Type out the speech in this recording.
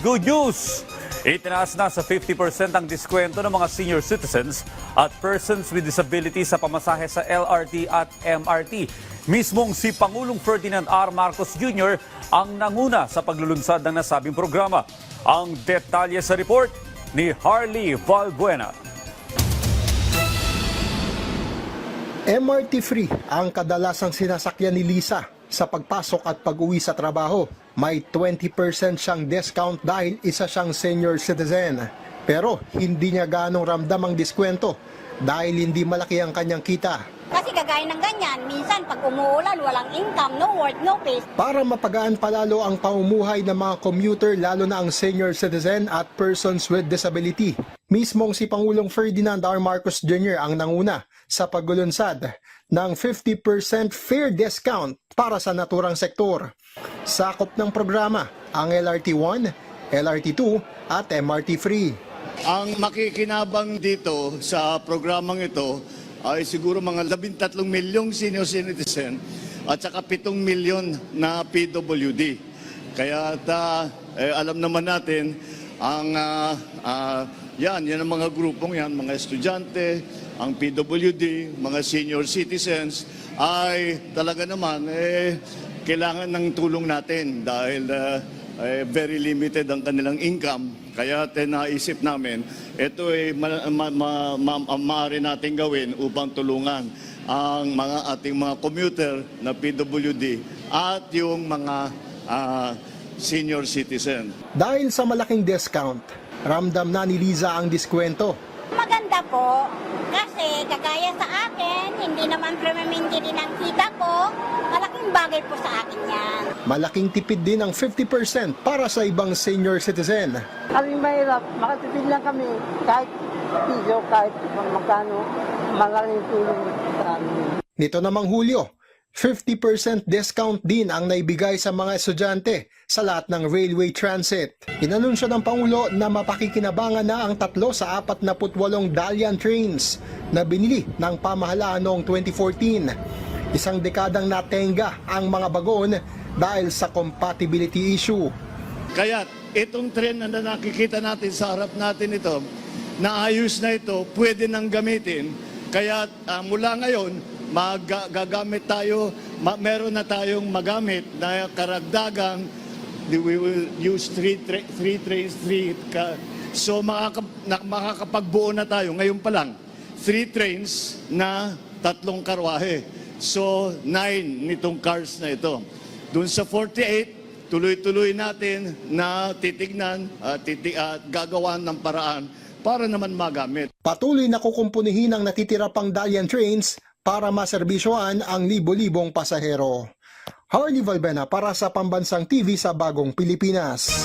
good news! Itinaas na sa 50% ang diskwento ng mga senior citizens at persons with disability sa pamasahe sa LRT at MRT. Mismong si Pangulong Ferdinand R. Marcos Jr. ang nanguna sa paglulunsad ng nasabing programa. Ang detalye sa report ni Harley Valbuena. MRT free ang kadalasang sinasakyan ni Lisa sa pagpasok at pag-uwi sa trabaho. May 20% siyang discount dahil isa siyang senior citizen. Pero hindi niya ganong ramdam ang diskwento dahil hindi malaki ang kanyang kita. Kasi kagaya ng ganyan, minsan pag umuulan, walang income, no work, no pay. Para mapagaan palalo ang pamumuhay ng mga commuter lalo na ang senior citizen at persons with disability. Mismong si Pangulong Ferdinand R. Marcos Jr. ang nanguna sa paglulunsad ng 50% fair discount para sa naturang sektor. Sakop ng programa ang LRT 1, LRT 2 at MRT Free. Ang makikinabang dito sa programang ito ay siguro mga 13 milyong senior citizen at saka 7 milyon na PWD. Kaya ta, eh, alam naman natin ang ah, ah, yan, yan ang mga grupong yan, mga estudyante, ang PWD, mga senior citizens ay talaga naman eh, kailangan ng tulong natin dahil ah, eh, very limited ang kanilang income. Kaya naisip namin, ito ay ma- ma- ma- ma- ma- maaari natin gawin upang tulungan ang mga ating mga commuter na PWD at yung mga ah, senior citizen. Dahil sa malaking discount, ramdam na ni Liza ang diskwento Maganda po, kasi kagaya sa akin, hindi naman premiminti din ang kita ko, malaking bagay po sa akin yan. Malaking tipid din ang 50% para sa ibang senior citizen. Kami mahirap, makatipid lang kami kahit piso, kahit magkano, malaking tulong sa amin. Nito namang Hulyo, 50% discount din ang naibigay sa mga estudyante sa lahat ng railway transit. Inanunsyo ng Pangulo na mapakikinabangan na ang tatlo sa 48 Dalian trains na binili ng pamahalaan noong 2014. Isang dekadang natenga ang mga bagon dahil sa compatibility issue. Kaya itong trend na nakikita natin sa harap natin ito, naayos na ito, pwede nang gamitin. Kaya ah, mula ngayon, magagamit tayo, ma- meron na tayong magamit na karagdagang we will use three, tra- three trains, three ka- So makaka- na- makakapagbuo na tayo ngayon pa lang. Three trains na tatlong karwahe. So nine nitong cars na ito. Doon sa 48, tuloy-tuloy natin na titignan at titi- at gagawan ng paraan para naman magamit. Patuloy na kukumpunihin ang natitira pang Dalian trains para maserbisyoan ang libo-libong pasahero. Harley Valbena para sa Pambansang TV sa Bagong Pilipinas.